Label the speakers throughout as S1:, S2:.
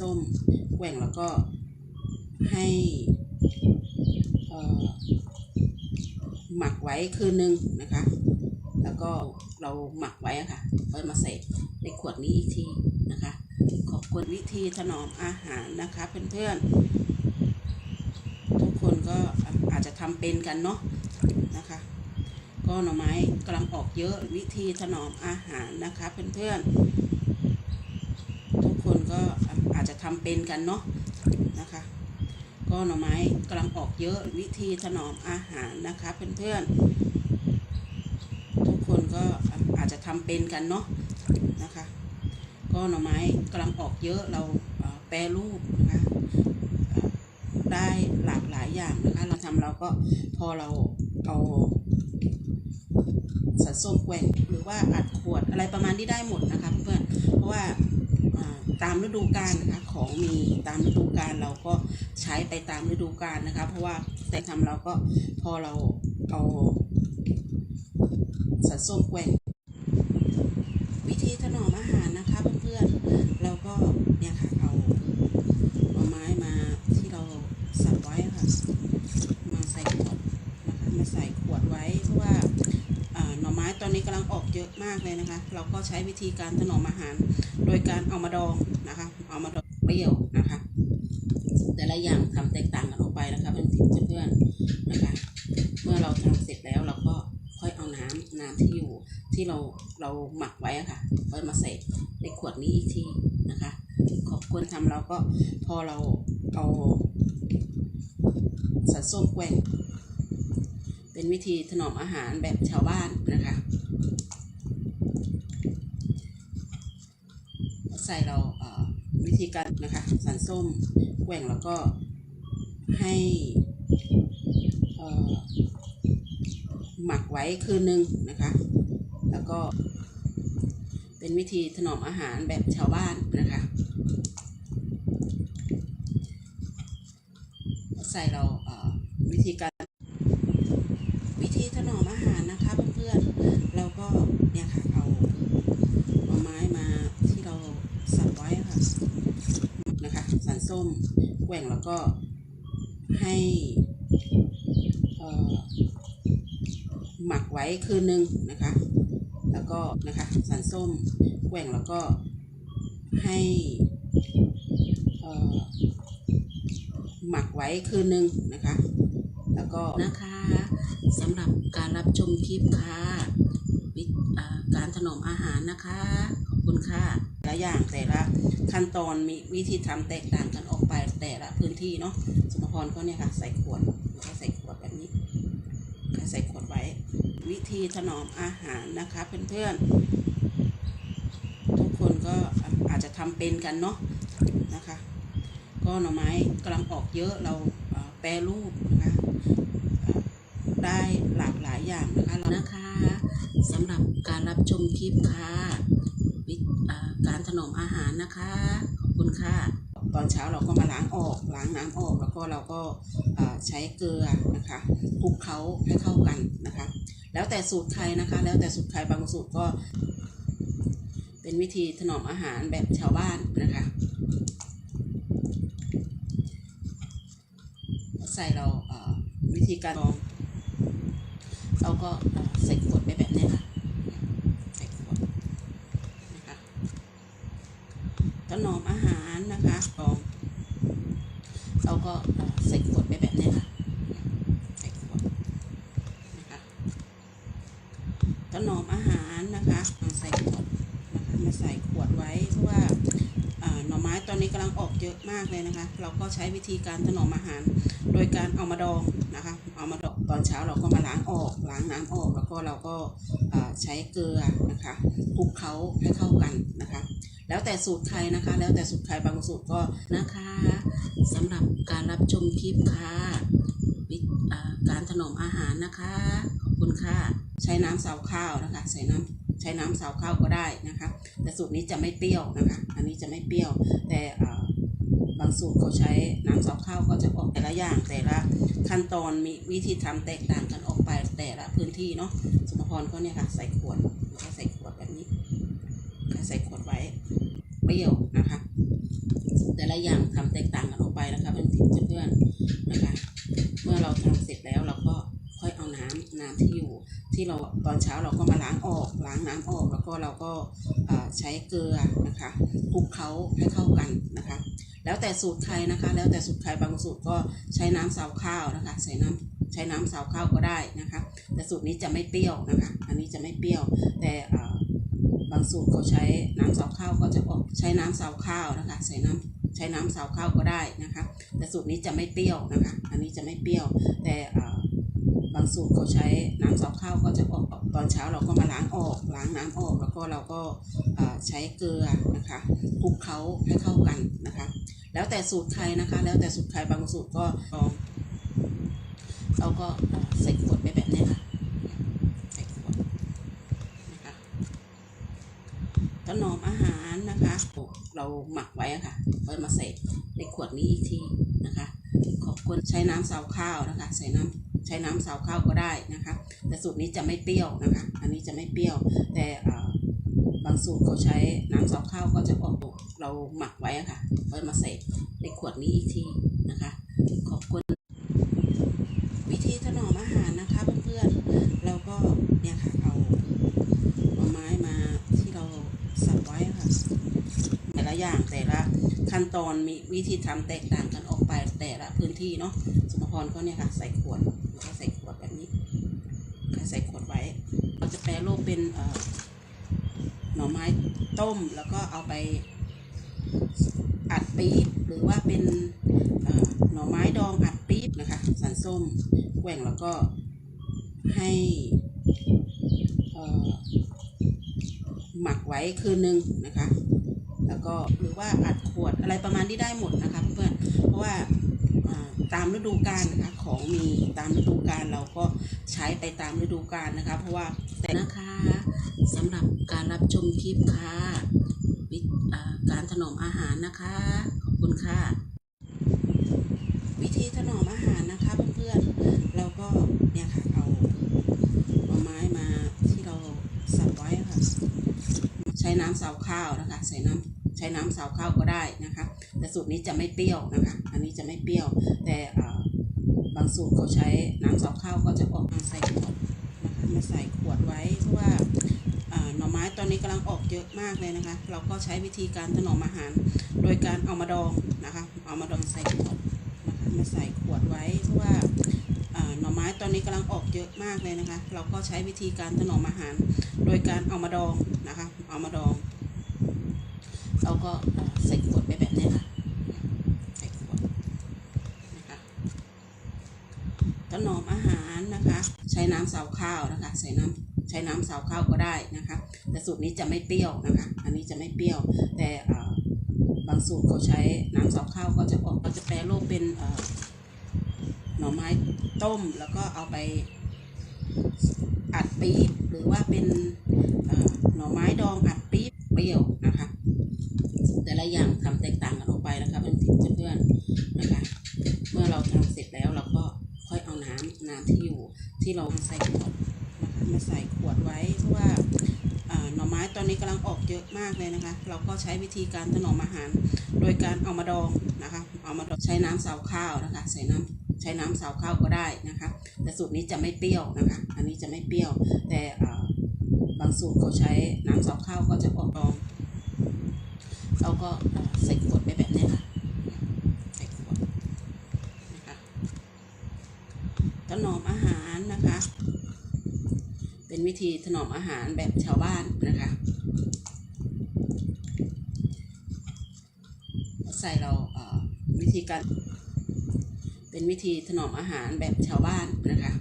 S1: ส้มแกว่งแล้วก็ให้หมักไว้คืนนึงนะคะ แล้วก็เราหมักไว้ะค่ะค่อมาใส่ในขวดนี้อีกทีนะคะ ขอบคุณวิธีถนอมอาหารนะคะเพื่อนๆ ทุกคนก็อาจจะทำเป็นกันเนาะนะคะ ก็หน่อไม้กำลังออกเยอะวิธีถนอมอาหารนะคะเพื่อนๆ ทุกคนก็ จะทำเป็นกันเนาะนะคะ ก็หน่อไม้กำลังออกเยอะวิธีถนอมอาหารนะคะเพื่อนๆทุกคนก็อาจจะทำเป็นกันเนาะนะคะ ก็หน่อไม้กำลังออกเยอะเราแปรรูปนะคะได้หลากหลายอย่างนะคะ เราทำเราก็พอเราเอาสัดส้มแกว่งหรือว่าอัดขวดอะไรประมาณนี้ได้หมดนะคะเพื่อนๆเพราะว่า ตามฤดูกาลนะคะของมีตามฤดูกาลเราก็ใช้ไปตามฤดูกาลนะคะ เพราะว่าแต่ทำเราก็พอเราเอาสัดส้มแกว่งวิธีถนอมอาหารนะคะเพื่อนๆ เราก็เนี่ยค่ะเอาเอาไม้มาที่เราสับไว้อะค่ะ มาใส่ขวดนะคะมาใส่ขวดไว้เพราะว่าอ่าหน่อไม้ตอนนี้กำลังออก เยอะมากเลยนะคะ เราก็ใช้วิธีการถนอมอาหาร โดยการเอามาดองนะคะ เอามาดองเปรี้ยวนะคะ แต่ละอย่างทำแตกต่างกันออกไปนะคะเพื่อนๆนะคะ เมื่อเราทำเสร็จแล้วเราก็ค่อยเอาน้ำน้ำที่อยู่ที่เราเราหมักไว้ะค่ะค่อยมาใส่ในขวดนี้อีกทีนะคะ ขอบคุณทำเราก็พอเราเอาสัดส้มแกว่งเป็นวิธีถนอมอาหารแบบชาวบ้านนะคะ ใส่เราเวิธีการนะคะสันส้มแหว่งแล้วก็ให้หมักไว้คืนนึงนะคะ แล้วก็เป็นวิธีถนอมอาหารแบบชาวบ้านนะคะ ใส่เราเอ่อวิธีการ วิธีถนอมอาหารนะคะเพื่อนๆ เราก็เนี่ยค่ะเอาเอาไม้มาที่เราสับไว้อะค่ะนะคะ ส้มแกว่งแล้วก็ให้หมักไว้คืนนึงนะคะ แล้วก็นะคะสันส้มแกว่งแล้วก็ให้หมักไว้คืนนึงนะคะ แล้วก็นะคะสำหรับการรับชมคลิปค่ะการถนอมอาหารนะคะ คุณค่ะแต่ละอย่างแต่ละขั้นตอนมีวิธีทำแตกต่างกันออกไปแต่ละพื้นที่เนาะสมพรก็เนี่ยค่ะใส่ขวดนะคะใส่ขวดแบบนี้ค่ะใส่ขวดไว้ วิธีถนอมอาหารนะคะเพื่อนๆทุกคนก็อาจจะทำเป็นกันเนาะนะคะ ก็หน่อไม้กำลังออกเยอะเราแปรรูปนะคะได้หลากหลายอย่างนะคะนะคะสำหรับการรับชมคลิปค่ะ การถนอมอาหารนะคะ ขอบคุณค่ะ ตอนเช้าเราก็มาล้างออกล้างน้ำออกแล้วก็เราก็ใช้เกลือนะคะคลุกเคล้าให้เข้ากันนะคะ แล้วแต่สูตรใครนะคะ แล้วแต่สูตรใครบางสูตรก็ เป็นวิธีถนอมอาหารแบบชาวบ้านนะคะใส่เราวิธีการลองเราก็ใส่ขวดไปแบบนี้ค่ะใส่ขวดนะคะถนอมอาหารนะคะลอง เราก็ใส่ขวดไปแบบนี้ค่ะใส่ขวดนะคะถนอมอาหารนะคะเอาใส่ขวดนะคะมาใส่ขวดไว้เพราะว่าหน่อไม้ตอนนี้กำลังออกเยอะมากเลยนะคะ เราก็ใช้วิธีการถนอมอาหาร โดยการเอามาดองนะคะ เอามาดองตอนเช้าเราก็มาล้างออกล้างน้ำออกแล้วก็เราก็ใช้เกลือนะคะคลุกเคล้าให้เข้ากันนะคะ แล้วแต่สูตรใครนะคะ แล้วแต่สูตรใครบางสูตรก็นะคะสำหรับการรับชมคลิปค่ะการถนอมอาหารนะคะ ขอบคุณค่ะ ใช้น้ำสาวข้าวนะคะ ใส่น้ำใช้น้ำสาวข้าวก็ได้นะคะ แต่สูตรนี้จะไม่เปรี้ยวนะคะ อันนี้จะไม่เปรี้ยว แต่บางสูตรเขาใช้น้ำซาวข้าวก็จะออกแต่ละอย่างแต่ละขั้นตอนมีวิธีทำแตกต่างกันออกไปแต่ละพื้นที่เนาะสมพรก็เนี่ยค่ะ ใส่ขวดนะคะใส่ขวดแบบนี้ใส่ขวดไว้ เปรี้ยวนะคะ แต่ละอย่างทำแตกต่างกันออกไปนะคะเพื่อนๆนะคะ เมื่อเราทำเสร็จแล้วเราก็ค่อยเอาน้ำน้ำที่อยู่ ที่เราตอนเช้าเราก็มาล้างออกล้างน้ำออกแล้วก็เราก็ใช้เกลือนะคะคลุกเคล้าให้เข้ากันนะคะ แล้วแต่สูตรใครนะคะ แล้วแต่สูตรใครบางสูตรก็ใช้น้ำซาวข้าวนะคะ ใส่น้ำใช้น้ำซาวข้าวก็ได้นะคะ แต่สูตรนี้จะไม่เปรี้ยวนะคะ อันนี้จะไม่เปรี้ยว แต่ บางสูตรเขาใช้น้ำซาวข้าวก็จะออกใช้น้ำซาวข้าวนะคะ ใส่น้ำใช้น้ำซาวข้าวก็ได้นะคะ แต่สูตรนี้จะไม่เปรี้ยวนะคะ อันนี้จะไม่เปรี้ยว แต่บางสูตรเขาใช้น้ำซาวข้าวก็จะออกตอนเช้าเราก็มาล้างออกล้างน้ำออก แล้วก็เราก็ใช้เกลือนะคะคลุกเคล้าให้เข้ากันนะคะ แล้วแต่สูตรใครนะคะ แล้วแต่สูตรใครบางสูตรก็ลองเราก็ใส่ขวดไปแบบนี้ค่ะใส่ขวดนะคะ ต้นอมอาหารนะคะ เราหมักไว้ค่ะค่อยมาใส่ในขวดนี้อีกทีนะคะ ขอบคุณใช้น้ำซาวข้าวนะคะ ใส่น้ำใช้น้ำซาวข้าวก็ได้นะคะ แต่สูตรนี้จะไม่เปรี้ยวนะคะ อันนี้จะไม่เปรี้ยว แต่บางสูตรเขาใช้น้ำซาวข้าวก็จะออกเราหมักไว้ค่ะค่อยมาใส่ในขวดนี้อีกทีนะคะ ขอบคุณ วิธีถนอมอาหารนะคะเพื่อนๆเราก็เนี่ยค่ะเอาเอาไม้มาที่เราสับไว้อะค่ะ แต่ละอย่างแต่ละ ขั้นตอนมีวิธีทำแตกต่างกันออกไปแต่ละพื้นที่เนาะสมพรก็เนี่ยค่ะใส่ขวดแล้วก็ใส่ขวดแบบนี้ก็ใส่ขวดไว้เราจะแปรรูปเป็นเอ่อหน่อไม้ต้มแล้วก็เอาไปอัดปี๊บหรือว่าเป็นหน่อไม้ดองอัดปี๊บนะคะสันส้มแกว่งแล้วก็ให้หมักไว้คืนนึงนะคะ แล้วก็หรือว่าอัดขวดอะไรประมาณที่ได้หมดนะคะเพื่อนเพราะว่าตามฤดูกาลนะคะของมีตามฤดูกาลเราก็ใช้ไปตามฤดูกาลนะคะ เพราะว่าแต่นะคะสำหรับการรับชมคลิปค่ะวิการถนอมอาหารนะคะ ขอบคุณค่ะ วิธีถนอมอาหารนะคะเพื่อนๆเราก็เนี่ยค่ะเอาเอาไม้มาที่เราสับไว้ค่ะ ใช้น้ำซาวข้าวนะคะ ใส่น้ำ ใช้น้ำซาวข้าวก็ได้นะคะ แต่สูตรนี้จะไม่เปรี้ยวนะคะ อันนี้จะไม่เปรี้ยว แต่บางสูตรเขาใช้น้ำซาวข้าวก็จะออกมาใส่ขวดนะคะมาใส่ขวดไว้เพราะว่าหน่อไม้ตอนนี้กำลังออกเยอะมากเลยนะคะ เราก็ใช้วิธีการถนอมอาหาร โดยการเอามาดองนะคะ เอามาดองใส่ขวดนะคะมาใส่ขวดไว้เพราะว่าอ่าหน่อไม้ตอนนี้กำลังออกเยอะมากเลยนะคะ เราก็ใช้วิธีการถนอมอาหาร โดยการเอามาดองนะคะ เอามาดอง เราก็ใส่ขวดไปแบบนี้ค่ะใส่ขวดนะคะถนอมอาหารนะคะ ใช้น้ำซาวข้าวนะคะ ใส่น้ำใช้น้ำซาวข้าวก็ได้นะคะ แต่สูตรนี้จะไม่เปรี้ยวนะคะ อันนี้จะไม่เปรี้ยว แต่บางสูตรเขาใช้น้ำซาวข้าวก็จะออกเราจะแปรรูปเป็นหน่อไม้ต้มแล้วก็เอาไปอัดปี๊บหรือว่าเป็นเอ่อหน่อไม้ดองอัดปี๊บเปรี้ยวนะคะ แต่ละอย่างทำแตกต่างกันออกไปนะคะเพื่อนๆนะคะ เมื่อเราทำเสร็จแล้วเราก็ค่อยเอาน้ำน้ำที่อยู่ ที่เราใส่ขวดนะคะมาใส่ขวดไว้เพราะว่าหน่อไม้ตอนนี้กำลังออกเยอะมากเลยนะคะ เราก็ใช้วิธีการถนอมอาหาร โดยการเอามาดองนะคะ เอามาดองใช้น้ำซาวข้าวนะคะ ใส่น้ำใช้น้ำซาวข้าวก็ได้นะคะ แต่สูตรนี้จะไม่เปรี้ยวนะคะ อันนี้จะไม่เปรี้ยว แต่บางสูตรเขาใช้น้ำซาวข้าวก็จะออกดอง เราก็ใส่ขวดไปแบบนี้ค่ะใส่ขวดนะคะถนอมอาหารนะคะ เป็นวิธีถนอมอาหารแบบชาวบ้านนะคะ ใส่เราเวิธีการ เป็นวิธีถนอมอาหารแบบชาวบ้านนะคะ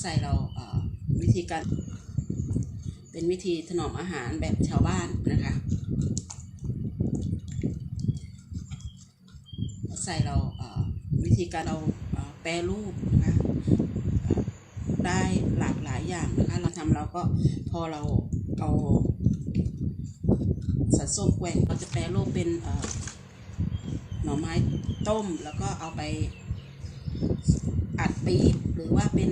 S1: ใส่เราเวิธีการ เป็นวิธีถนอมอาหารแบบชาวบ้านนะคะใส่เราเวิธีการเรา ปรรูปนะคะได้หลากหลายอย่างนะคะ เราทำเราก็พอเราเอาสันส้มแกว่งเราจะแปรรูปเป็นหน่อไม้ต้มแล้วก็เอาไปอัดปี๊บหรือว่าเป็น